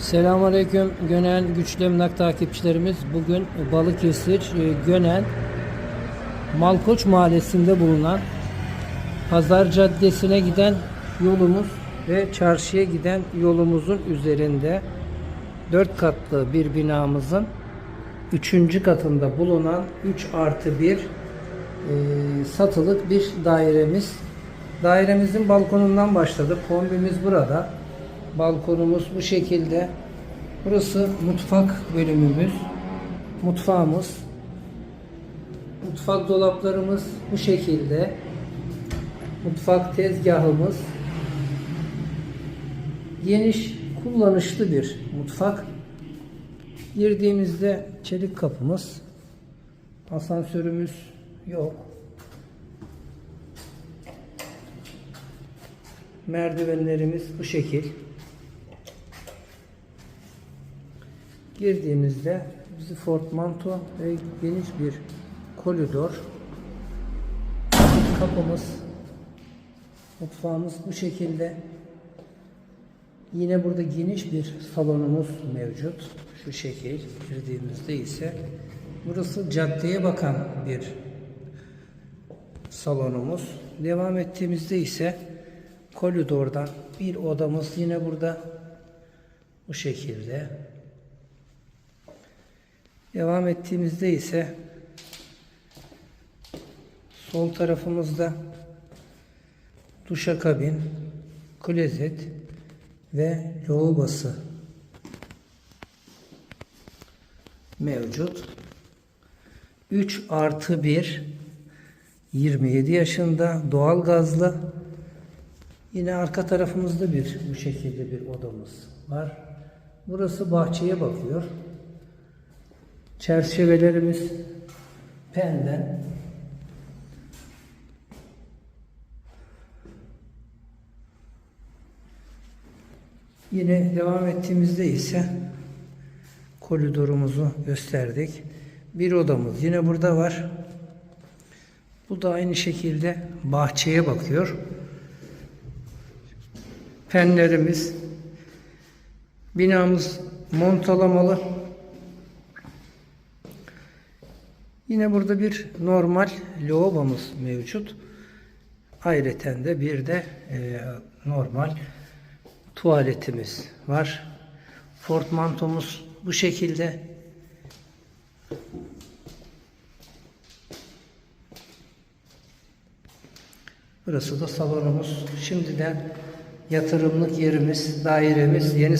Selamünaleyküm Gönen Güçlü Emlak takipçilerimiz. Bugün Balıkesir e, Gönen Malkoç Mahallesi'nde bulunan Pazar Caddesi'ne giden yolumuz ve çarşıya giden yolumuzun üzerinde dört katlı bir binamızın üçüncü katında bulunan 3 artı 1 satılık bir dairemiz. Dairemizin balkonundan başladık. Kombimiz burada. Balkonumuz bu şekilde. Burası mutfak bölümümüz. Mutfağımız. Mutfak dolaplarımız bu şekilde. Mutfak tezgahımız. Geniş, kullanışlı bir mutfak. Girdiğimizde çelik kapımız. Asansörümüz yok. Merdivenlerimiz bu şekil. Girdiğimizde bizi portmanto ve geniş bir koridor. Kapımız, mutfağımız bu şekilde. Yine burada geniş bir salonumuz mevcut. Şu şekil girdiğimizde ise burası caddeye bakan bir salonumuz. Devam ettiğimizde ise koridordan bir odamız yine burada bu şekilde. Devam ettiğimizde ise sol tarafımızda duşakabin, klozet ve lavabosu mevcut. 3 artı 1 27 yaşında doğal gazlı yine arka tarafımızda bir bu şekilde bir odamız var. Burası bahçeye bakıyor. Çerçevelerimiz penden. Yine devam ettiğimizde ise koridorumuzu gösterdik. Bir odamız yine burada var. Bu da aynı şekilde bahçeye bakıyor. Penlerimiz, binamız montalamalı. Yine burada bir normal lavabomuz mevcut. Ayrıca de bir de e, normal tuvaletimiz var. Portmantomuz bu şekilde. Burası da salonumuz. Şimdiden yatırımlık yerimiz, dairemiz yeni